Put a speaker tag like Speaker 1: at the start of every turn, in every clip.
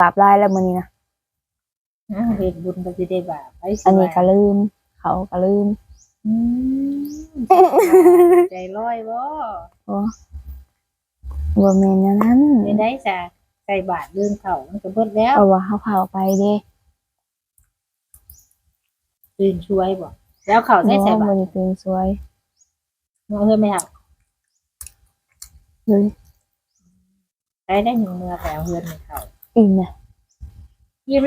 Speaker 1: บาปลายแล้วมื้อนี้นะ
Speaker 2: อ้าวเฮ็ดบุญก็สิได้บาปไปสิ
Speaker 1: อันนี้ก็
Speaker 2: ว่า
Speaker 1: ลืม เขาก็ลืม
Speaker 2: อืมใจลอยบ่
Speaker 1: โอ้บ่แม่นอย่างนั้น
Speaker 2: ไม่ได้จ้ะใส่บาตรลืมเข้ามันก็เบิดแล้ว
Speaker 1: เอาว่าเฮาเผาไปเด้
Speaker 2: ตื่นช่วยบ่แล้วเข้าได้ใส่
Speaker 1: บ่
Speaker 2: บาตร
Speaker 1: ได้ตื่นสวย
Speaker 2: เอาเฮือนไม่เอา
Speaker 1: เลย
Speaker 2: ได้ได้หนึ่งเมื่อแต่เอาเฮือนไม่เข้า
Speaker 1: อิ่มน่ะ
Speaker 2: ยิ้ม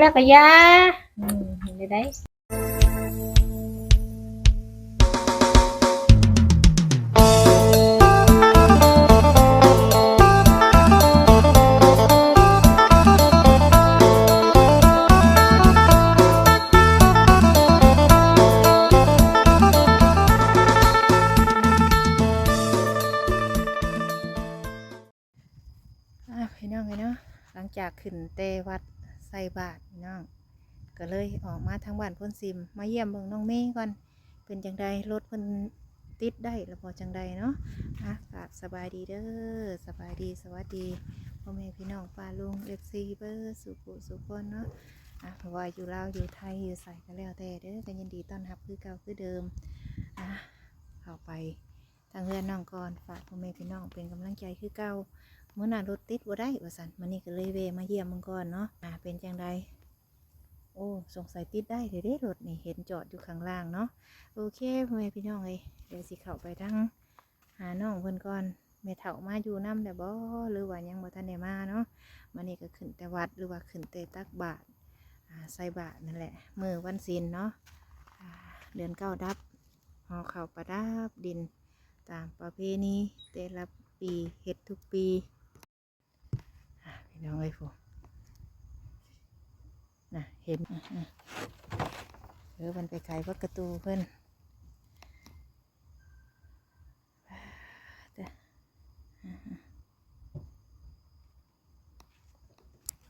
Speaker 3: จากขึ้นเตวัดใส่บาตรพี่น้องก็เลยออกมาทางบ้านพ้นซิม มาเยี่ยมเมืองน้องเมย์ก่อนเป็นจังใดรถเพิ่นติดได้หรือพอจังใดเนาะอะกราบสบายดีเด้อสบายดีสวัสดีพ่อแม่พี่น้องป้าลุงเอฟซีเบอร์สุขุสุขคนเนาะอะเพราะว่าอยู่ลาวอยู่ไทยอยู่ใส่ก็แล้วแต่เด้อก็ยินดีต้อนรับคือเก่าคือเดิมอะเข้าไปทางเพื่อนน้องก่อนฝากพ่อแม่พี่น้องเป็นกำลังใจคือเก่า เมื่อน่ารถติดบ่ได้ว่าสันมันนี่ก็เลยเวมาเยี่ยมมังก่อนเนาะอ่าเป็นจังใดโอ้สงสัยติดได้เด้เด้รถนี่เห็นจอดอยู่ข้างล่างเนาะโอเคพ่อแม่พี่น้องเอ้ยเดี๋ยวสิเข้าไปทั้งหาน้องเพิ่อนก่อนแม่เฒ่ามาอยู่น้ำแต่บ่หรือว่ายังบ่ทันได้มาเนาะมันนี่ก็ขึ้นแต่วัดหรือว่าขึ้นแต่ตักบาตรอ่าใส่บาตรนั่นแหละมือวันศีลเนาะเดือนเก้าดับหอเข้าประดับดิน ตามประเพณีแต่ละปีเฮ็ดทุกปี น้องไอ้ฟูน่ะเห็นเออมันไปขวัดกระตูเพื่อน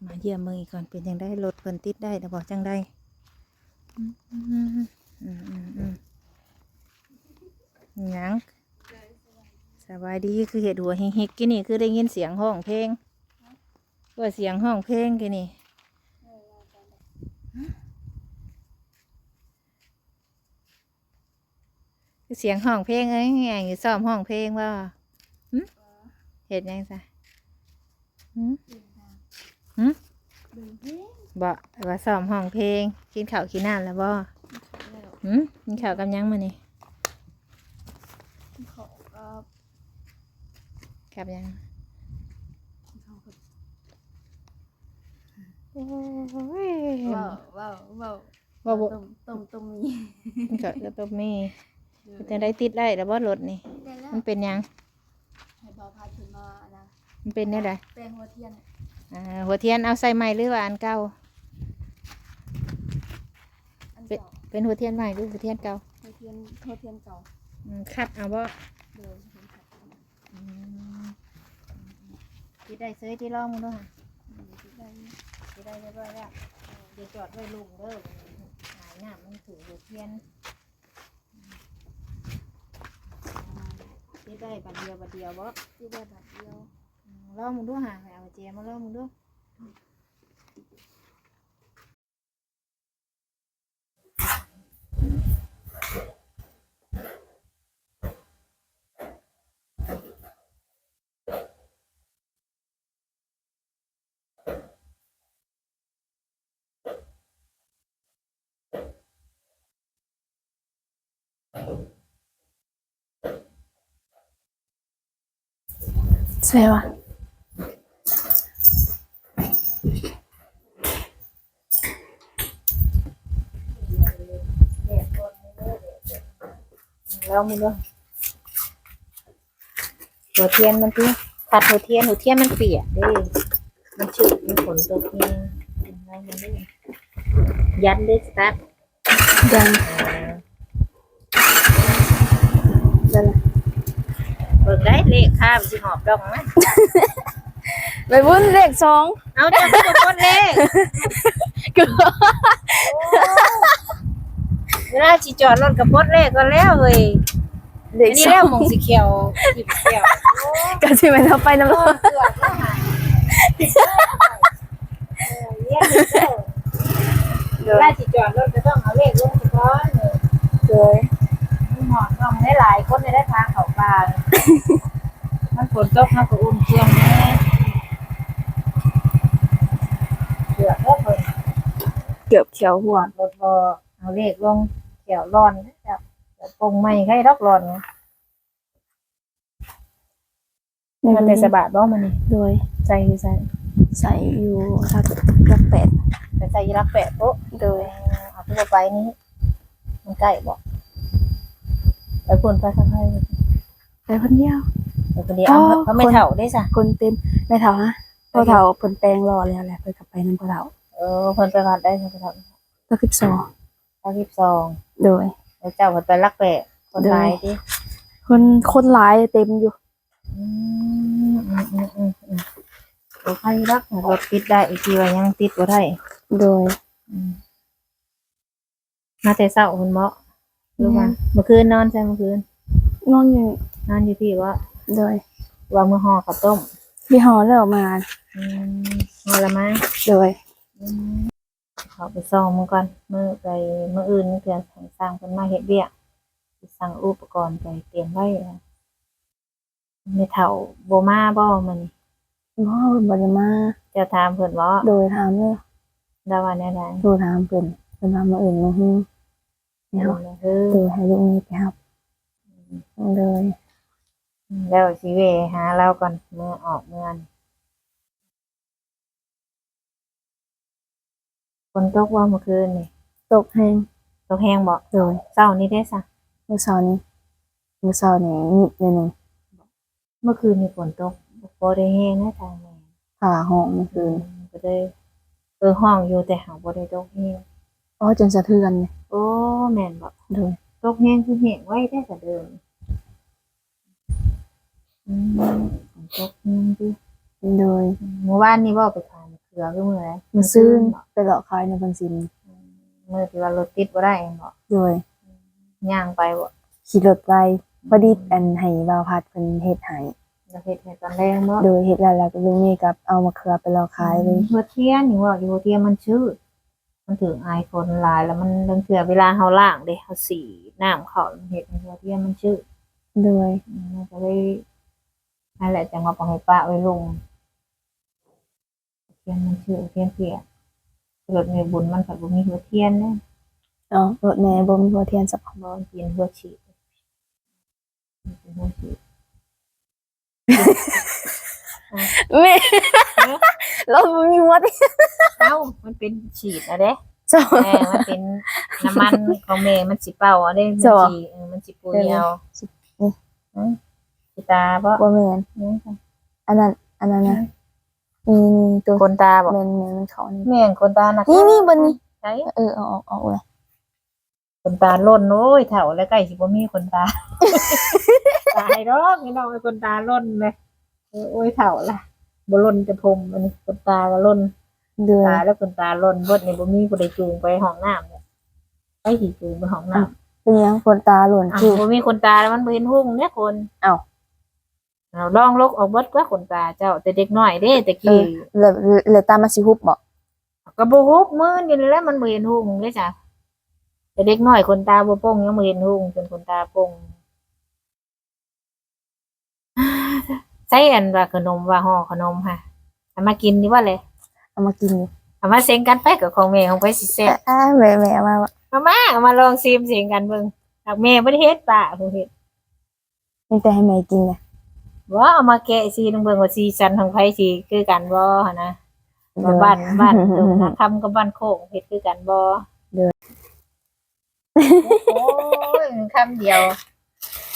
Speaker 3: มาเยี่ยมเมืองอีกก่อนเป็นยังได้รถเพิ่นติดได้แต่บอกจังได้ยังสบายดีคือเห็ดหัวเฮกๆกินนี่คือได้ยินเสียงห้องเพลง ว่าเสียงห้องเพลงกันนี่คือเสียงห้องเพลงเอ้ยไงอยู่ซ้อมห้องเพลงว่าหึเห็ดยังซะหึหึบ่ว่าซ้อมห้องเพลง กินข้าวกินน้ำแล้วบ่หึกินข้าวกับหยังมานี่
Speaker 1: เขาก็
Speaker 3: กับหยัง โอ้ย
Speaker 1: ว้าวว้าวว้าว
Speaker 3: บ่บ่
Speaker 1: ต้มต้มต้มมี
Speaker 3: มันก็ก็ต้องมีจะได้ติดได้แล้วบ่รถนี่
Speaker 1: ได้แล้ว
Speaker 3: มันเป็นหยัง
Speaker 1: ให้บ่าวพาขึ้นมานะ
Speaker 3: มันเป็นเนี่ยได
Speaker 1: แป้งหัวเทียน
Speaker 3: อ่าหัวเทียนเอาใส่ใหม่หรือว่าอันเก่า
Speaker 1: อัน
Speaker 3: เป็น
Speaker 1: เก่า
Speaker 3: เป็นหัวเทียนใหม่หรือหัวเทียนเก่า
Speaker 1: หัวเทียนหัวเทียนเก่า
Speaker 3: อืมคัดเอาบ่
Speaker 1: เดิมเห็นครับ
Speaker 3: อืมติดได้ซื้อที่ร่องมึงด้วย
Speaker 1: อืม ได้
Speaker 3: ติดได้เรียบร้อยแล้วเดี๋ยวจอดไว้ลุงเด้อหายหน้ามันถือหัวเทียนติดได้บัดเดียวบัดเดียวบ่
Speaker 1: ที่ได้แบบเดียว
Speaker 3: อืมลองมึงดูหาเอาเจมาลองมึงดู
Speaker 1: สวยว่ะ
Speaker 3: ลองมึงดูหัวเทียนมันที่ขัดหัวเทียนหัวเทีย นมันเปียกเด้มันชื้นมันฝนตกนี่อะไรมันนี่ยันได้สตาร์ท
Speaker 1: ยังนั่นแหละ
Speaker 3: เบิกได้เลขข้ามสิหอบดองนะ
Speaker 1: ไปบุญเลขสอง
Speaker 3: เอาจะไปกดเลข
Speaker 1: ก็
Speaker 3: เวลาสิจอดรถกับปดเลขก็แล้วเว้ย
Speaker 1: เล
Speaker 3: อั
Speaker 1: ข
Speaker 3: นนี้
Speaker 1: สอ
Speaker 3: แล้ว
Speaker 1: ง
Speaker 3: มองสีเขียวสีเขียว
Speaker 1: ก็สิไปแล้วไปน้ำร้อน
Speaker 3: เกือบแล้วหายรียนเด้อเวลาสิจอดรถก็ต้องเอาเลขลงไปก่อนเออ
Speaker 1: เลย
Speaker 3: มัน หอดน้องได้หลายคนได้ทางเขาป่าเลยมันฝนตกมันก็อุ่นเชียงแน่เสือกเด้อเพิ่น
Speaker 1: เกือบเขียวหัว
Speaker 3: รถบอเอาเลขลงเกี่ยวร้อนนะครับเดี๋ยวปงไม่ใครดอกร้อนนะมันเป็นสบายบ้องมันนี่
Speaker 1: โดย
Speaker 3: ใจคือใจ
Speaker 1: ใส่อยู่รักรักแปด
Speaker 3: แต่ใจรักแปะโต๊ะ
Speaker 1: โดย
Speaker 3: เอาทั่วไปนี้มันใกล้บอก ไปพูนไปสักให้
Speaker 1: ไปคนเดียว
Speaker 3: เดี๋ยวคนเดียวเอา
Speaker 1: อ๋อ
Speaker 3: เขาไม่เถ่าได้จ้ะ
Speaker 1: คนเต็มไม่เท่าฮะพอเท่าเพิ่นแปลงรอแล้วแหละเพิ่นกลับไปนํพอเท่า
Speaker 3: เออคนไปวัดได้คนไปเถ่า
Speaker 1: ก็คือสอง
Speaker 3: เก้าสิบสอง
Speaker 1: โดย
Speaker 3: แล้วเจ้าคนไปรักแปะคนตายที่
Speaker 1: คนคนหลายเต็มอยู่
Speaker 3: อืมอืมอืมอืมอืมโอ้ใครรักรถติดได้อีกทีว่ายังติดบ่ได้
Speaker 1: โดย
Speaker 3: อืมมาแต่เช้าคุณหมอ รู้ป่ะเมื่อคืนนอนใช่เมื่อคืน
Speaker 1: นอนอยู่
Speaker 3: นอนอยู่ที่ว่า
Speaker 1: โดย
Speaker 3: ว่ามือห่อข้าวต้ม
Speaker 1: พี่หอแล้วมา
Speaker 3: อืมห่อละมั้ง
Speaker 1: โดย
Speaker 3: อืมเขาไปซ่องมือก่อนมือไปมืออื่นเพื่อนสั่งสร้างคนมาเฮ็ดเบี้ยสิสั่งอุปกรณ์ไปเตรียมไว้นะไม่เท่าโบมาบ่มัน
Speaker 1: หมอเพิ่นบ่ได้มา
Speaker 3: เจะถามเพิ่นว่า
Speaker 1: โดยถามเลย
Speaker 3: ดาว่าแน่ใด
Speaker 1: โทรถามเพิ่นเพิ่นว่ามื้ออื่นมาฮู้
Speaker 3: เนาะ
Speaker 1: แล้ว
Speaker 3: คือ
Speaker 1: โดยให้ลูกนี้ไปรับโดย
Speaker 3: แล้วสิเวหาเราก่อนเมื่อออกเมื่อนฝนตกว่าเมื่อคืนนี่
Speaker 1: ตกแห้ง
Speaker 3: ตกแห้งบ่
Speaker 1: โดย
Speaker 3: เช้านี้ได้ซะ
Speaker 1: มื้อเช้านี้มื้อเช้านี้นิดหนึง
Speaker 3: เมื่อคืนมีฝนตกบ่ได้แห้งนะทางแม่
Speaker 1: ผ่าห้องเมื่อคืน
Speaker 3: ก็ได้เออห้องอยู่แต่หาบ่ได้ตกแห้ง
Speaker 1: อ๋อจนสะเทือนเลย
Speaker 3: โอ้แม่นบ่
Speaker 1: โดย
Speaker 3: ตกแห้งคือแห้งไว้ได้แต่เดิมอืมฝนตกแห้งดิ
Speaker 1: โดย
Speaker 3: เมื่อวานนี้บ่ไปขายมะเขือคือมื้อไหน
Speaker 1: มาซื้อไปหลอกขายในบันซิน
Speaker 3: มื้อที่ว่ารถติดบ่ได้เห็นบ่
Speaker 1: โดย
Speaker 3: ย่างไปบ่
Speaker 1: ขี่รถไปพอดีอันให้บ่าวพัดเป็นเฮ็ดให้
Speaker 3: จะเฮ็ดให้ตอนแรกบ่
Speaker 1: โดยเฮ็ดแล้วแล้วก็ลุงนี่กับเอามาเขือไปหลอกขายเลย
Speaker 3: หัวเทียนนี่ว่าอยู่หัวเทียนมันชื่อ มันถึงอายคนหลายแล้วมันเรื่องเถื่อเวลาเฮาล้างเด้เฮาสีน้ำเขามันเฮ็ดให้หัวเทียนมันชื่อ
Speaker 1: โดย
Speaker 3: อืมมันก็เลยนั่นแหละจังว่าปล่อยให้ป้าไว้ลงเทียนมันชื่อเทียนเปียกเกิดในบุญมันก็บ่มีหัวเทียนเด้
Speaker 1: อ๋อรถแม่บ่มีหัวเทียนสัก
Speaker 3: บ่กินหัวฉีดมันเป็นหัวฉีด
Speaker 1: แม่รถบ่มีหัวเทียน
Speaker 3: เอ้ามันเป็นฉีดอะเด้
Speaker 1: จ้ะ
Speaker 3: แม่มันเป็นน้ำมันของแม่มันสิเป่าอะเด้มัน
Speaker 1: จ้ะ
Speaker 3: สิเออมันสิปุยเอา
Speaker 1: สินี่
Speaker 3: อืมสิตาบ่
Speaker 1: บ่แม่น
Speaker 3: นี่ค่ะ
Speaker 1: อันนั้นอันนั้นนะนี่นี่ตัว
Speaker 3: คนตาบ่
Speaker 1: แม่นแม่นมันเขานี่
Speaker 3: แม่นคนตานะ
Speaker 1: นี่นี่บนนี้
Speaker 3: ใช่
Speaker 1: เออเอาออกเอาเลย
Speaker 3: คนตาล่นโอ้ยเฒ่าแล้วใกล้สิบ่มีคนตาตายดอกนี่น้องไอ้คนตาล่นเลยเออ โอ้ยเฒ่าละบ่ล่นแต่ผมอันนี้คนตาก็ล่น
Speaker 1: โดย
Speaker 3: ตาแล้วคนตาล่นเบิดนี่บ่มีผู้ใดจูงไปห้องน้ำเนี่ยไปสิจูงไปห้องน้ำ
Speaker 1: เป็นหยังคนตาหล่น
Speaker 3: อะ
Speaker 1: คือ
Speaker 3: บ่มีคนตาแล้วมันบ่เห็นหุ่งเนี่ยคน
Speaker 1: อ้าว
Speaker 3: เราลองลกออกเบิดกว่าคนตาเจ้า แต่เด็กน้อยเด้แต่
Speaker 1: เอ
Speaker 3: กี้
Speaker 1: อแล้วแล้วตามาสิฮุบบ่
Speaker 3: ก็บ่ฮุบมือนี่แหล้วมันบ่เห็นหุ่งเด้จ้ะแต่เด็กน้อยคนตาบ่โป่งยังบ่เห็นหุ่งจนคนตาโป่ง ใช้อันว่าขนมว่าห่อขนมค่ะเอามากินดีว่าเลย
Speaker 1: เอามากินอยู่
Speaker 3: เอามาเซ็งกันไปกับของแม่ของไปสิแซ่บ
Speaker 1: อ่าแม่แม่เอามา
Speaker 3: เอามาเอามาลองซีมเสียงกันเบิ่งหากแม่บ่ได้เฮ็ดป่าเพิ่นเฮ็ด
Speaker 1: มีแต่ให้แม่กินไง
Speaker 3: ว่าเอามาแกะซีนึงเบิ่งว่าซีซันของไผสิคือกันบ่หั่นนะว่าบ้านบ้านตรงนะคำกับบ้านโคกเฮ็ดคือกันบ่โอ้ยคำเดียว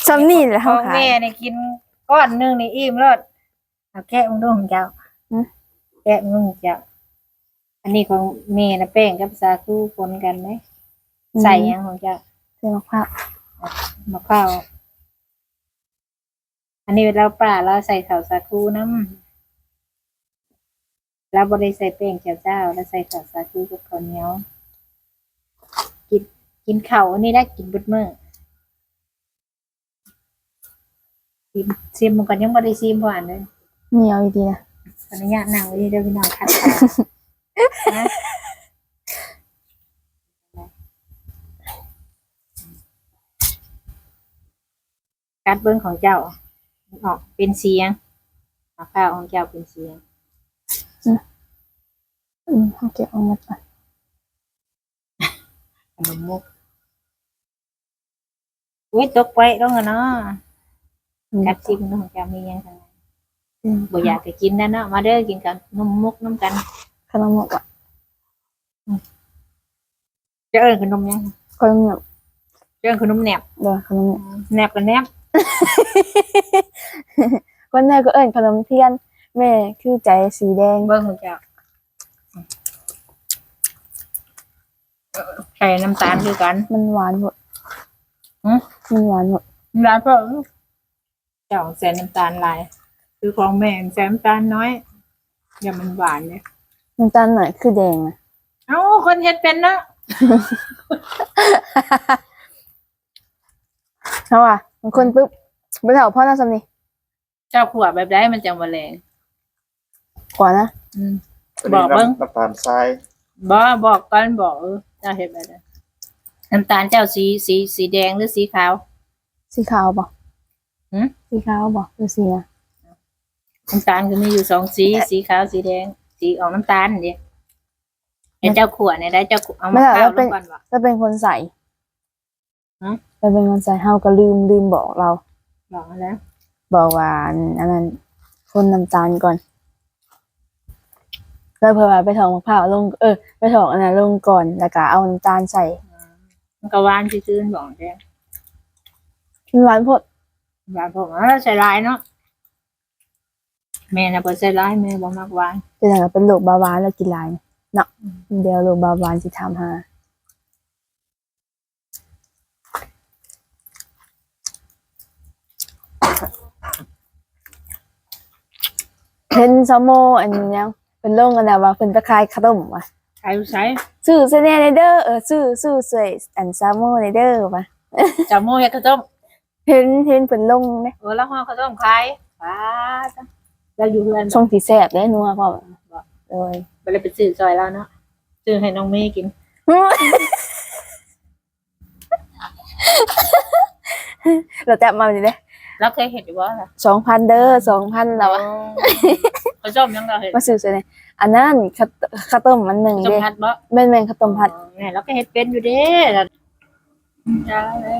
Speaker 1: ซ้ำนี่แหละ
Speaker 3: ข
Speaker 1: เฮา
Speaker 3: อง
Speaker 1: ขาย
Speaker 3: แม่นี่กิน ก้อนหนึงนี่อิ่มแล้วเอาแกะมึงดูของเจ้า
Speaker 1: อืม
Speaker 3: แกะมึงของเจ้า อันนี้ของแม่นะแป้งกับสาคูปนกันไหมใส่หยังของเจ้า
Speaker 1: ใส่มะพร้าว
Speaker 3: มะพร้าวอันนี้เราป่าเราใส่ข้าวสาคูน้ำเราบริใส่แป้งเจ้าเจ้าเราใส่ข้าวสาคูกับข้าวเหนียวกินกินข้าวอันนี้ได้กินเบุดมื้อ ซิมซิมมันกันยังบริซิมผ่านเลย
Speaker 1: เหนียวอีดีนะ
Speaker 3: ขออนุญาตนั่งไว้ที่เด้อพี่น้องคัดตานะการเบิ้งของเจ้าออกเป็นเสียงมะพร้าวของเจ้าเป็นเสียง
Speaker 1: อืมเอาเก็บเอาเงินไป
Speaker 3: ขนมมุกอุ้ยตกไปต้องกันเนาะ กัดซิมเนาะของเจ้ามีหยังไง
Speaker 1: อืม
Speaker 3: บ่อยากจะกินนะเนาะมาเด้อกินกันนมมุกน้ำกัน
Speaker 1: ขนมหมกอะ
Speaker 3: จะเอิ้นขนมหยัง
Speaker 1: ขนมหมก
Speaker 3: จะเอิ้นขนมแหนบ
Speaker 1: เด้อขนมหมก
Speaker 3: แหนบกับแหนบ
Speaker 1: คนแม่ก็เอิ้นขนมเทียน แม่คือใจสีแดง
Speaker 3: เบิ้งของเจ้าใส่น้ำตาลคือกัน
Speaker 1: มันหวานหมด
Speaker 3: หือ
Speaker 1: มันหวานหมด
Speaker 3: ร้านเพิ่ง เจ้าใส่น้ำตาลหลายคือของแม่ใส่น้ำตาลน้อย อย่ามันหวานเนี่ย
Speaker 1: น้ำตาลหน่อยคือแดงนะ
Speaker 3: เอ้าคนเฮ็ดเป็นเนาะ
Speaker 1: เพราะว่าบางคนปุ๊บไปเถาพ่อน่าสำนี
Speaker 3: เจ้าขวดแบบได้มันจังบ่แรง
Speaker 1: กว่านะ
Speaker 3: อืม บอกเบิ่ง
Speaker 4: น้ำตาลทราย
Speaker 3: บ่บอกก่อนบอกเออเจ้าเฮ็ดแบบนั้นน้ำตาลเจ้าสีสีสีแดงหรือสีขาว
Speaker 1: สีขาวบ่
Speaker 3: หืม
Speaker 1: สีขาวบ่หรือสีอะ
Speaker 3: น้ำตาลก็มีอยู่สองสี สีขาวสีแดง สีออกน้ำตาลเดียวเดี๋ยวเจ้าขวดเนี่ยได้เจ้าขวดเอามาข้าวลงก่อนบ่
Speaker 1: จะเป็นคนใส่
Speaker 3: ฮะ
Speaker 1: จะเป็นคนใส่เฮาก็ลืมลืมบอกเรา
Speaker 3: บอกมาแล้ว
Speaker 1: บอกว่าอันนั้นคนน้ำตาลก่อนแล้วเผื่อว่าไปถองมะพร้าวลง เออ ไปถองอันนั้นลงก่อนแล้วก็เอาน้ำตาลใส่
Speaker 3: มันก็หวานซื่อๆบอกแจ้ง
Speaker 1: มันหวานโพด
Speaker 3: หวานผมเออใส่ลายเนาะแม่น่ะบ่ใส่ลายแม่บ่มักหวาน
Speaker 1: แต่ถ้าเป็นโรคเบาหวานแล้วกินหลายเนาะเดี๋ยวโรคเบาหวานสิทำหาเห็นซอโมอันนี้ยังเป็นโรงกันแล้วว่าเพิ่นไปขายขนมว่ะ
Speaker 3: ใส่ใส่
Speaker 1: ซื้อเสแน่ในเด้อเออซื้อซื้อใส่อันซาโมในเด้อว่ะ
Speaker 3: จามูเฮ็ดข้าวต้ม
Speaker 1: เห็นเห็นเพิ่นลงเด้
Speaker 3: เออแล้วห่อข้าวต้มขายป้าจ้ะแล้วอยู่เพื่อน
Speaker 1: ช่องสีแซ่บเด้นัวพ่อโดย
Speaker 3: ไปเลยไปซื้อซอยแล้วเนาะซื้อให้น้องเมย์กิน
Speaker 1: เราแตะมาดิเด้
Speaker 3: แล้วเคยเห็นอยู่บ่ล่ะ
Speaker 1: สองพันเด้อสองพันแล้วอะ
Speaker 3: ข้าวต้มยังเราเห็น
Speaker 1: มาซื้อใส่ไหนอันนั้นข้าวข้าวต้มมันหนึ่ง
Speaker 3: ต้ม
Speaker 1: เด้
Speaker 3: ผัดบ่
Speaker 1: แม่นแม่นข้าวต้มผัด
Speaker 3: อ๋อเนี่ยเราก็เฮ็ดเป็นอยู่เด้ล่ะจ้าเลย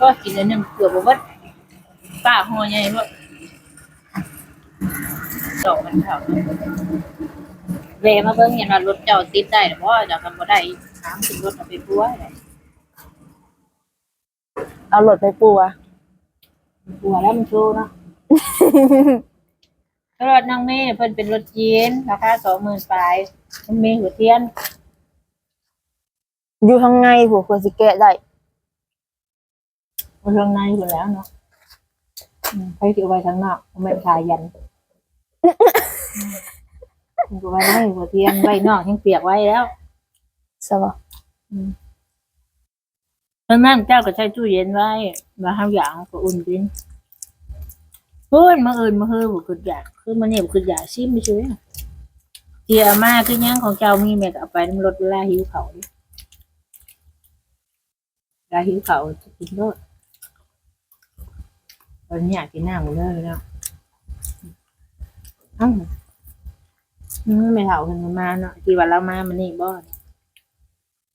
Speaker 3: ก็กินอันหนึงเกือบบ่เบิดป้าห่อใหญ่บ่ดอกมันเท่าเวมาเบิ่งเห็นว่ารถเจ้าติดได้หรือบ่เจ้าทำบ่ได้ถามถึงรถเอาไปปัวได้
Speaker 1: เอารถไปปูอะ
Speaker 3: ปัวแล้วมันโชว์เนาะรถนางเมย์เพิ่นเป็นรถจีนราคา20,000ปลายมันมีหัวเทียน
Speaker 1: อยู่ข้างในหัวควรสิแกะได้
Speaker 3: เอาเครื่องในอยู่แล้วเนาะอืมไปที่เอาไว้ข้างนอกเอาไม่ทายันมันก็ไว้ไว้หัวเทียนไว้นอกยังเปียกไว้แล้ว
Speaker 1: ใช่ป่ะ
Speaker 3: เพราะนั้นเจ้าก็ใช้ตู้เย็นไว้มาห้าอย่างก็อุ่นกินพูดมาอื่นมาเฮือบุคืออยากคือมันเนี่ยบุคืออยากชิมไม่ช่วยเทียมาคือยังของเจ้ามีแม่ก็เอาไปน้ำรถเวลาหิวเขาดิเวลาหิวเขาจะกินรถ ตอนนี้อยากกินหน้าหมูเลยแล้วอ้าวอืมไม่เท่ากันมาเนาะที่วันเรามามันนี่บ่เนี่ย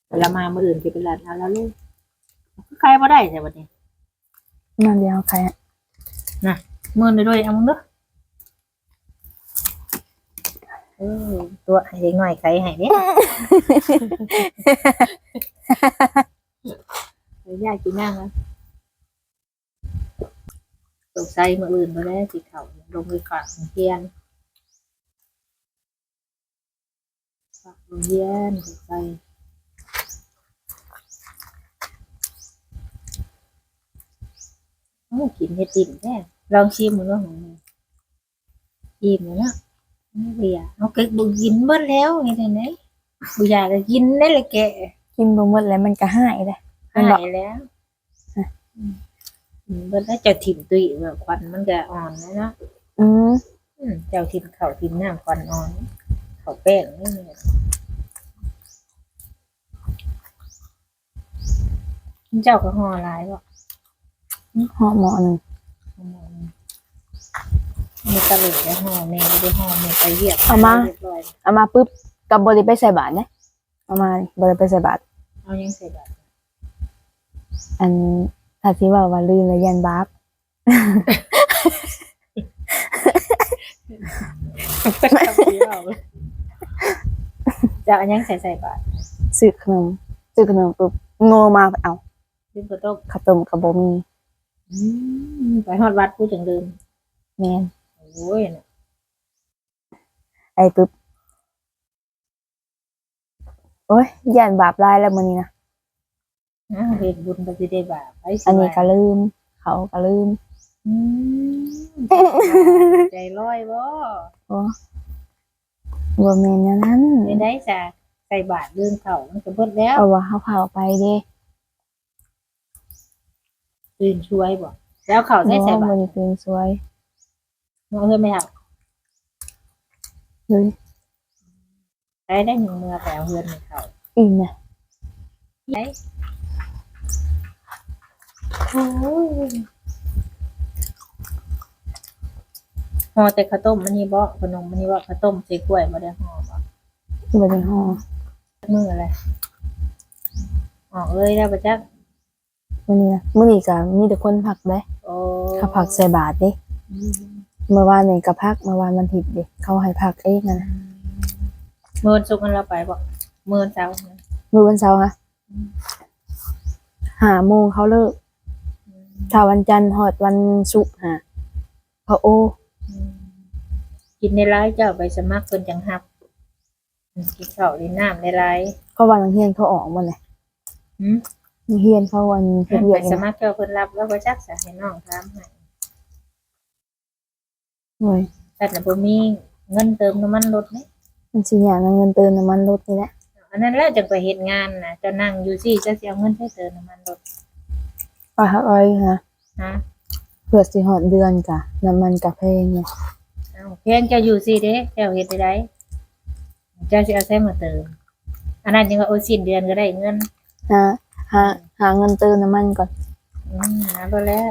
Speaker 3: วันเรามาเมื่ออื่นจะเป็นหลานเอาแล้วลูกใครบ่ได้แต่วันนี้
Speaker 1: นั่นเดียวใครอะ
Speaker 3: มื่นไปด้วยเอามึงเด้อเออตัวให้เด็กหน่อยใครให้เนี่ยเดี๋ยวยากกินนั่งนะ ตกใจมาอื่นมาแล้วสิเขาลงไปฝากโรงเรียนฝากโรงเรียนตกใจโอ้กินเฮ็ดติ่มแท้ลองชิมมือของมึงชิมเลยเนะไม่เบียเอาเก็กบุกินหมดแล้วนี่ไงไหนบุอยากจะกินได้เลยแก
Speaker 1: กินบ่หมดแล้วมันก็หายเลย
Speaker 3: หายแล้ว เบิ่นได้เจ้าถิ่มตุยว่าควันมันก็อ่อนนะเนาะ
Speaker 1: อืม
Speaker 3: อืมเจ้าถิ่มข้าวถิ่มน้ำควันอ่อนข้าวแป้งนี่เนี่ยเจ้าก็ห่อหลายบ่
Speaker 1: ห่อหมอหนึง
Speaker 3: มีตะเหลได้ห่อแม่บ่ได้ห่อแม่ไปเรียบ
Speaker 1: เอามา
Speaker 3: เรียบร้อย
Speaker 1: เอามาปุ๊บกับบริไปใส่บาตรเนี่ยเอามาบริไปใส่บาตร
Speaker 3: เอายังใส่บาตร
Speaker 1: อัน ถ้าที่ว่าว่าลืมแล้วยันบาป
Speaker 3: จะเอายังใส่ใส่บาตร
Speaker 1: ซื้อขนมซื้อขนมปุ๊บโง่มาเอา
Speaker 3: ซึ่งก็ต้อง
Speaker 1: ข้าวต้มกับบ่มี
Speaker 3: ไปฮอดวัดผู้จังเดิม
Speaker 1: แม่น
Speaker 3: โอ้ยน่ะ
Speaker 1: ไอ้ปุ๊บโอ้ยยันบาปหลายแล้วมื้อนี้นะ
Speaker 3: อ้าวเฮ็ดบุญบ่สิได้บาปไปสิ
Speaker 1: อันนี้
Speaker 3: ว่า
Speaker 1: ก็ลืม เขาก็ลืม
Speaker 3: อืมใจลอยบ่
Speaker 1: โอ้บ่แม่นแนวนั้น
Speaker 3: ไม่ได้จ้ะใส่บาตรเรื่องเขามันก็เบิดแล้ว
Speaker 1: เอาว่าเฮาเผาไปเด้
Speaker 3: ตื่นช่วยบ่แล้วเขาใส่ใส่บา
Speaker 1: บ่
Speaker 3: ตร
Speaker 1: ได้คืนสวย
Speaker 3: เอาเฮือไม่เอา
Speaker 1: เลย
Speaker 3: ได้ได้หนึ่งมือไปเอาเฮือนให้เขา
Speaker 1: อิ่มนะ
Speaker 3: ได้โอ้ย ห่อแต่ข้าวต้มมันนี่บ่ขนมมันนี่บ่ข้าวต้มใส่กล้วยบ่ได้ห่อบ่
Speaker 1: บ่ได้ห่อ
Speaker 3: มืออะไรออกเลยแล้วประจักษ์
Speaker 1: มื้อนี้นะมื้อนี้ก็มีแต่คนพักเด้
Speaker 3: โอ้
Speaker 1: เขาพักใส่บาตรเด้
Speaker 3: อืม
Speaker 1: เมื่อวานนี่ก็พักเมื่อวานวันอาทิตย์เด้เขาให้พักเองนะ
Speaker 3: มื่อสุกร์เราไปบอกมื่อเช้านะ
Speaker 1: มื้อวันเสาร์ฮะห้าโมงเขาเลิก ถ้าวันจันทร์ฮอดวันศุกร์ฮะเขาโอ
Speaker 3: อืมกินในร้ายเจ้าไปสมัครเพิ่นจังหับอืมกินข้าวกินน้ำในร้าย
Speaker 1: ก็วันโรงเรียนเขาออกหมดเลย
Speaker 3: หืม
Speaker 1: โรงเรียนเขาวันเฮ็ดเวี
Speaker 3: ไป
Speaker 1: ยก
Speaker 3: ส
Speaker 1: นี่
Speaker 3: มัครเจ้าเพิ่นรับแล้วก็จักษะให้น้องถามให้
Speaker 1: โอ้ย
Speaker 3: แต่น่ะบ่มีเงินเติมน้ำมันรถนี่
Speaker 1: มันสิหยังเอาเงินเติมน้ำมันรถนี่แหละ
Speaker 3: อันนั้นแล้วจังไปเฮ็ดงานน่ะเจ้านั่งอยู่ซี่จะสิเอาเงินให้เติมน้ำมันรถ
Speaker 1: ป้าอ้อยฮะ
Speaker 3: ฮะ
Speaker 1: เพื่อสิฮอดเดือนกะน้ำมันกะแพงเนี่ย
Speaker 3: เอ้าเพียงเจ้าอยู่ซี่เด้เจ้าเฮ็ดได้ไดเจ้าสิเอาใส่มาเติมอันนั้นจังว่าโอ้สิ้นเดือนก็ได้เงิน
Speaker 1: หาหาหาเงินเติมน้ำมันก่อน
Speaker 3: อืมหาบ่แล้ว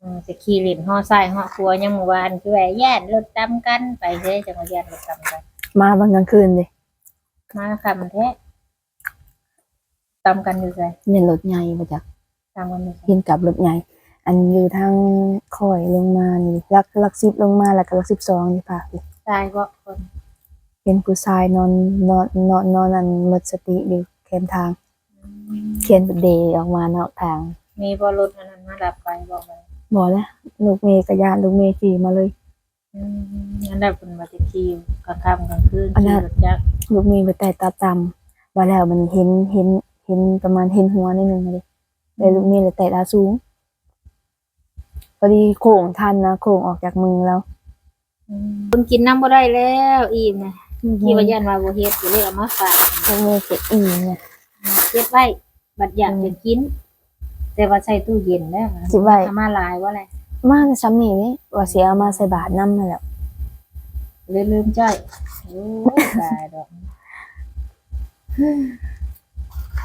Speaker 3: อืมจะขี่เล่นห่อทรายห่อครัวยังเมื่อวานคือว่าแย่นรถตำกันไปเด้จังว่าแย่นรถตำกัน
Speaker 1: มาบางกลางคืนดิ
Speaker 3: มาคำแท้ตำกันอยู่ไส
Speaker 1: เงินรถใหญ่มาจาก
Speaker 3: ตำกันอยู่ไส
Speaker 1: เห็นกับรถใหญ่ อันอยู่ทางค่อยลงมานี่ลักลักสิบลงมาแล้วก็ลักสิบสองนี่ค่ะ
Speaker 3: ตายบ่คน
Speaker 1: เป็นผู้ชายนอนนอนนอนนอนอันหมดสติอยู่แคมทาง เขียนเดย์ออกมานอกทาง
Speaker 3: มีบ่รถอันนั้นมารับไปบอกไป
Speaker 1: บอกแล้วลูกเมย์กระยานลูกเมย์ขี่มาเลย
Speaker 3: อืมอันนั้นเพิ่นมาสิขี่กลางค่ำกลางคืน
Speaker 1: อันนั้
Speaker 3: ขี่
Speaker 1: น
Speaker 3: รถจักร
Speaker 1: ลูกเมย์ไปแต่ตาตำว่าแล้วมันเห็นเห็นเห็นประมาณเห็นหัวนิดนึงเลย เลยลูกเมย์เลยแต่ตาสูง พอดีโค้งทันนะโค้งออกจากมือแล้ว
Speaker 3: อืมคุณกินน้ำบ่ได้แล้วอิ่มนะคิดว่าย่านว่าบ่เฮ็ดก็เลยเอามาฝาก
Speaker 1: ลูกเมย์เจ็บอีเนี่ย
Speaker 3: เก็บไว้บัดอยากจะกิน แต่ว่าใส่ตู้เย็นแล้ว
Speaker 1: เก็บไว้
Speaker 3: เอามาหลายว่าอะไร
Speaker 1: มาจะซ้ำนี่นี่ว่าเสียเอามาใส่บาทน้ำนั่นแหละ
Speaker 3: เลยลืมใจอยโอ้ยตายดอก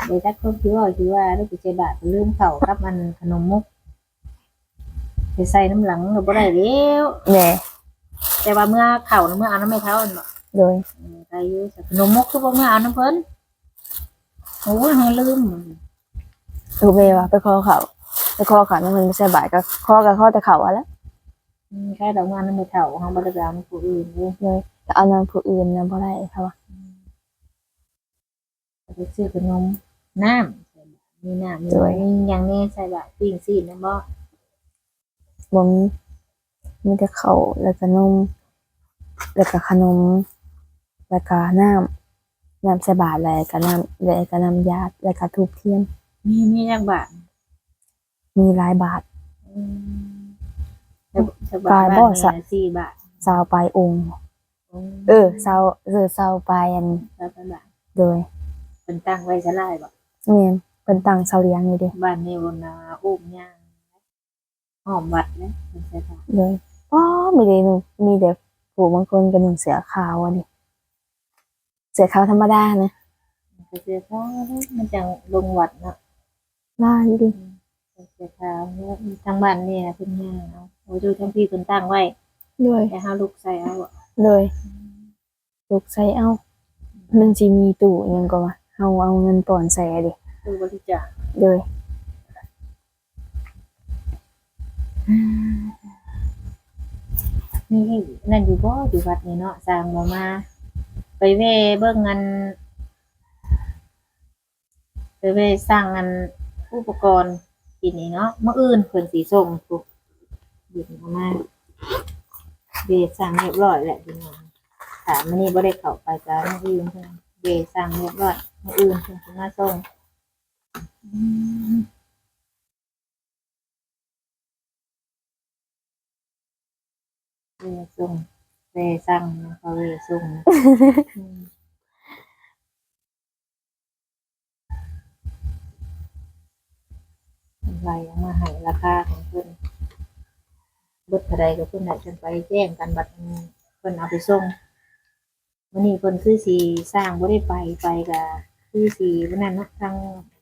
Speaker 3: เดี๋ยวถ้าคนคิดว่าคิดว่าลูกจะบาทลืมเข่ากับมันขนมมุกไปใส่น้ำหลังเราบ่ได้แล้ว
Speaker 1: แหน่
Speaker 3: แต่ว่าเมื่อเข่าน่ะเมื่อเอาน้ำไม่เท่าอันบ่
Speaker 1: โดย
Speaker 3: เออได้อยู่แต่ขนมมุกคือบ่เมื่อเอาน้ำเพิ่นโอ้ยเฮาลืม
Speaker 1: ลูกเมย์ว่าไปคอเขาไปคอเขานั่นมันไม่ใช่บาทก็คอกับคอแต่เขาอะแล้ว
Speaker 3: อืมแค่ดอกงานน้ำไม่เท่าเฮาบ่ได้ไปเอาน้ำผู้อื่นเลย
Speaker 1: เลยแต่เอาน้ำผู้อื่นนะเพราะไรเขาว่า
Speaker 3: ไปซื้อขนม น้ำมีน้ำมีมีอย่างแนี้ใส่บาตรปิ้งซีนนะบ่
Speaker 1: บ่มีมีแต่เขาวแล้วก็นมแล้วก็ขนมแล้วก็น้ำน้ำใส่บาทแล้วก็น้ำแล้วก็น้ำยาดแล้วก็ทูบเทียน
Speaker 3: มีมีจักบาท
Speaker 1: มีหลายบาท
Speaker 3: อืมแต่แต่บาท
Speaker 1: กาย
Speaker 3: บ้าน
Speaker 1: บ่
Speaker 3: นี่
Speaker 1: สะ
Speaker 3: น่ะสี่บาท
Speaker 1: ซาวปลายองค์เออซาวเออซาวปลายอัน
Speaker 3: แล้วก็บาท
Speaker 1: โดย
Speaker 3: เป็นตั้งไว้สลายบ่
Speaker 1: เมียนเป็นตังเสาเลียงอยู่เดิ
Speaker 3: บ้านนี้บนนาอุ้มย่างหอมวัดนะเป็นเสื้อผ้า
Speaker 1: เลยอ๋อมีแต่หนูมีแต่ผู้บางคนก็หนึ่งเสือขาวอันนี้เสือขาวธรรมดานะ
Speaker 3: มันก็เสื้อผ้าเลยมันจังลงวัดเนาะ
Speaker 1: ล่าอยู่ดิ
Speaker 3: เสื้อผ้าเนี่ยทางบ้านเนี่ยเพิ่นย่างเอาโอ้ดูทั้งพี่เพิ่นตั้งไว้
Speaker 1: เลย
Speaker 3: แต่หาลูกใส่เอาอะ
Speaker 1: เลยลูกใส่เอามันสิมีตู้อิหยังก็ว่า เฮาเอาเงินป่อนใส่อะดิ
Speaker 3: คือบริจาค
Speaker 1: เลย
Speaker 3: นี่นั่นอยู่บ่อยู่วัดนี่เนาะสร้างบ่มา ไปเว่เบิ่งงานไปเว่สร้างงานอุปกรณ์กินนี่เนาะมื้ออื่นเพิ่นสิส่งปุ๊บหยิบออกมาเว่สร้างเรียบร้อยแล้วพี่น้องถามมื้อนี้บ่ได้เข้าไปจ้ามื้ออื่นเพิ่นเว่สร้างเรียบร้อย มืออื่นเพิ่นสิมาส่งเวส่งเวสร้างแล้วก็เวส่งไรเอามาให้ราคาของเพิ่อนบิดเท่าใดก็เพิ่อนได้กันไปแจ้งกันบัดเพิ่อนเอาไปส่งวันนี้เพิ่อนคือสีสร้างบ่ได้ไปไปก็ คือสีวันนั้นเนาะทาง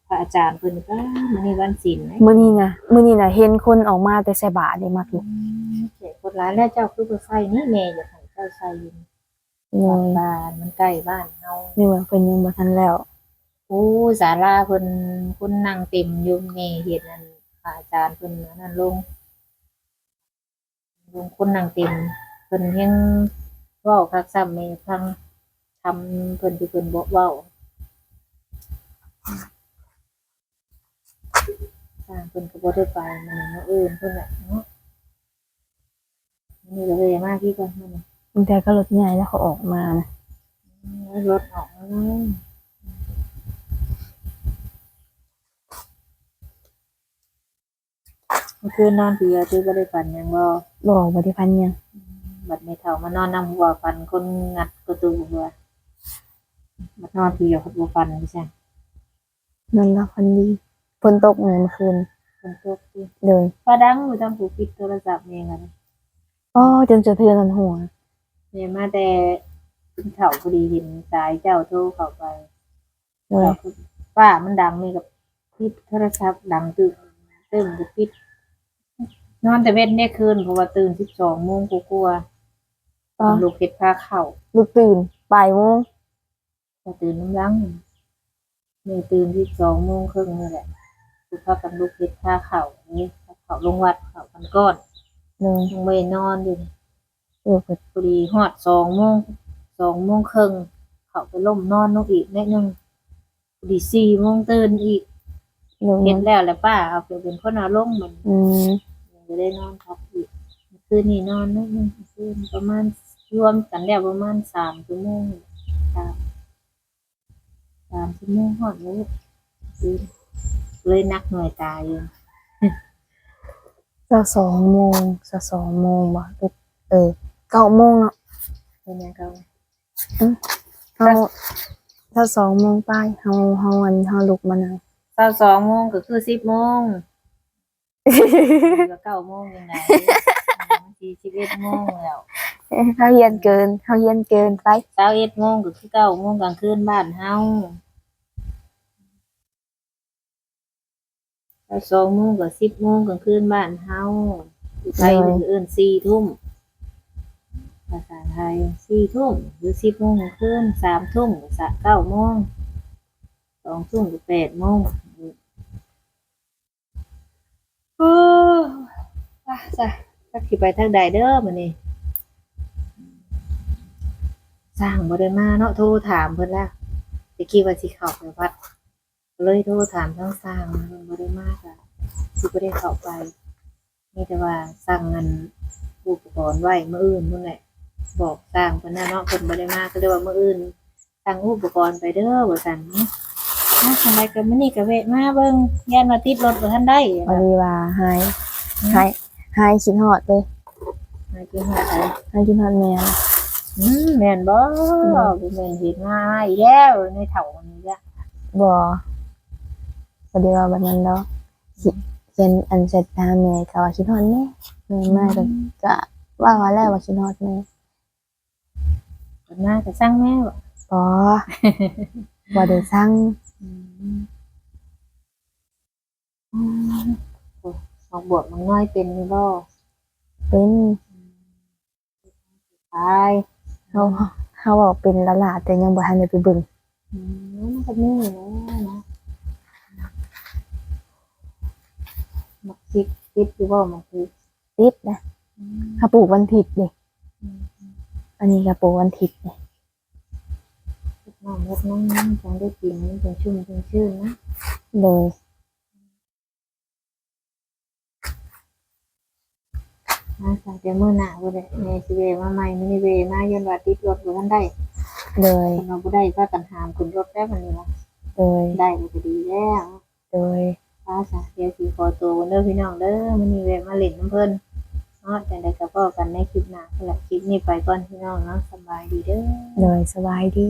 Speaker 3: พระอาจารย์เพิ่นก็มื้อนี้วันศีลนะ
Speaker 1: มื้อนี้นะมื้อนี้นะเห็นคนออกมาแต่ใส่บาตรนี่มาพี่
Speaker 3: เจ็คนร้ายแล้วเจ้าคือบ่ใส่นี่แม่อยากให้เจ้าใส่อยู่
Speaker 1: เล
Speaker 3: วัด
Speaker 1: ย
Speaker 3: บ้านมันใกล้บ้านเฮา
Speaker 1: นี่ว่าเพิ่นยังบ่ทันแล้ว
Speaker 3: โอ้ศาลาเพิ่นคนนั่งเต็มอยู่แม่เฮ็ดนั่นพระอาจารย์เพิ่นอันนั่นลงลงคนนั่งเต็มเพิ่นยังเว้าคักซ้ำแม่ฟังทำเพิ่นที่เพิ่นบ่เว้า ทางเพิ่นก็บ่ได้ไปมันเนาะเอิ้นเพิ่นน่ะเนาะนี่ก็เลยมาที่ก่อนมัน
Speaker 1: บางแต่ก็รถใหญ่แล้วเขาออกมานะ
Speaker 3: รถออกมาเลยเมื่อคืนนอนเพียที่บ่ได้ฝันหยังบ่
Speaker 1: บอกบ่ได้พันยัง
Speaker 3: บัดไม่เท่ามานอนนำหัวฟันคนงัดประตูหัวบัดนอนเพียบัดบ่ฟันพี่ใช่
Speaker 1: นอนหลับพันดี ฝนตกเมื่อคืน
Speaker 3: คนตกที่
Speaker 1: เลย
Speaker 3: ฟ้าดังอยู่ทางผู้ปิดโทรศัพท์เองอะนะ
Speaker 1: อ๋อจนจะเทือนกันหัว
Speaker 3: แม่มาแต่ขึ้นเขาพอดีเห็นสายเจ้าโทรเข้าไป
Speaker 1: เลย
Speaker 3: ป้ามันดังนี่กับปิดโทรศัพท์ดังตื่นตื่นก็ปิด นอนแต่เว้นได้คืนเพราะว่าตื่นสิบสองโมงกลัวา
Speaker 1: อ๋อ
Speaker 3: ๆลูกเห็ดพาเข่า
Speaker 1: ลูกตื่นบ่ายโมง
Speaker 3: แต่ตื่นน้ำลังแม่ตื่นสิบสองโมงครึ่งนี่แหละ ลูกพากันลูกเห็ดพาเข่านี่พาเข่าลงวัดเข่ากันก้อน
Speaker 1: เลย
Speaker 3: ลงไปนอนอยู่
Speaker 1: เออเปิด
Speaker 3: พอดีฮอดสองโมงสองโมงครึ่งเขาไปล่มนอนนกอีกนิดนึงพอดีสี่โมงตื่นอีก
Speaker 1: เลย
Speaker 3: เห็นแล้วแหละป้าเอาไปเป็นคนเอาลงมัน
Speaker 1: อืม
Speaker 3: ยังจะได้นอนพักอีกคืนนี้นอนนิดนึงคืนประมาณรวมกันแล้วประมาณสามชั่วโมงสามสามชั่วโมงฮอดเลยคืน เลยนักหน่วยตายอยู่
Speaker 1: จะสองโมงจะสองโมงบ่ลูกเออเก้าโมงเนาะ
Speaker 3: เป็นยังไง
Speaker 1: เฮาถ้าสองโมงไปเฮาเฮาวันเฮาลุกมานั่ง
Speaker 3: เช้าสองโมงก็คือสิบโมงก็เก้าโมงยังไงสี่สิบเอ็ดโมงแล้ว
Speaker 1: เฮาเฮียนเกินเฮาเฮียนเกินไป
Speaker 3: เช้าเอ็ดโมงก็คือเก้าโมงกลางคืนบ้านเฮา เช้าสองโมงก็สิบโมงกลางคืนบ้านเฮาไทยมันเอื่นสี่ทุ่มภาษาไทยสี่ทุ่มหรือสิบโมงกลางคืนสามทุ่มก็สะเก้าโมงสองทุ่มก็แปดโมงโอ้อะจ้ะสักทีไปทางใดเด้อมันนี่สร้างบ่ได้มาเนาะโทรถามเพิ่นแล้วตะกี้ว่าสิเข้าไปวัด เลยโทรถามทั้งสร้างเพิ่นบ่ได้มาก็สิบ่ได้เข้าไปมีแต่ว่าสั่งเงินอุปกรณ์ไว้มื้ออื่นพุ่นแหละบอกสร้างเพิ่นน่ะเนาะเพิ่นบ่ได้มาก็เลยว่ามื้ออื่นสั่งอุปกรณ์ไปเด้อว่าซั่นเนาะถ้าจังไดก็มื้อนี้ก็แวะมาเบิ่งย่านว่าติดรถบ่ทันได้
Speaker 1: พอดีว่าหายหายหายคิดฮอดเลย
Speaker 3: มากินหอดไป
Speaker 1: หายคิดฮอดแม่
Speaker 3: อืมแม่นบ่บ่แม่นเฮ็ดมาอีกแล้วในเฒ่านี้จ้ะ
Speaker 1: บ่ พอดีว่าแบบนั้นแล้วคิดเขียนอันเสร็จตามแม่ก็ว่าคิดฮอดแม่แม่มาก็ก็ว่าว่าแล้วว่าคิดฮอดแม่
Speaker 3: เพิ่นมาก็สร้างแม่บ่
Speaker 1: บ่บ่ได้สั่ง
Speaker 3: อืมอืมโอ้ออกบวชมันน้อยเป็นอยู่บ่
Speaker 1: เป็น
Speaker 3: ตาย
Speaker 1: เฮาเฮาเว้าเป็นและล่ะแต่ยังบ่ทันได้ไปเบิ่ง
Speaker 3: อืมมันก็มีอยู่แล้วนะ มักซิกติดอยู่บ่มักซิก
Speaker 1: ติดนะเขาปลูกวันผิดเด้
Speaker 3: อืม
Speaker 1: อันนี้ก็ปลูกวันผิดเด้
Speaker 3: น้ำรดน้ำน้ำจังได้กินจังชุ่มจังชื่นนะ
Speaker 1: โดย
Speaker 3: มาจากแต่มื้อหน้าบ่ได้แม่สิเวมาใหม่มื้อนี้เวมาย้อนว่าติดรถบ่ทันได้
Speaker 1: โดย
Speaker 3: คันว่าบ่ได้พากันหามขึ้นรถแล้วบัดนี้ว่า
Speaker 1: โดย
Speaker 3: ได้ก็ดีแล้ว
Speaker 1: โดย
Speaker 3: ป้าจ้ะเดี๋ยวสีขอตัวกันเด้อพี่น้องเด้อมื้อนี้แวะมาเล่นน้ำเพิ่นเนาะจังได้ก็พอกันในคลิปหน้าสำหรับคลิปนี้ไปก่อนพี่น้องเนาะสบายดีเด้อ
Speaker 1: โดยสบายดี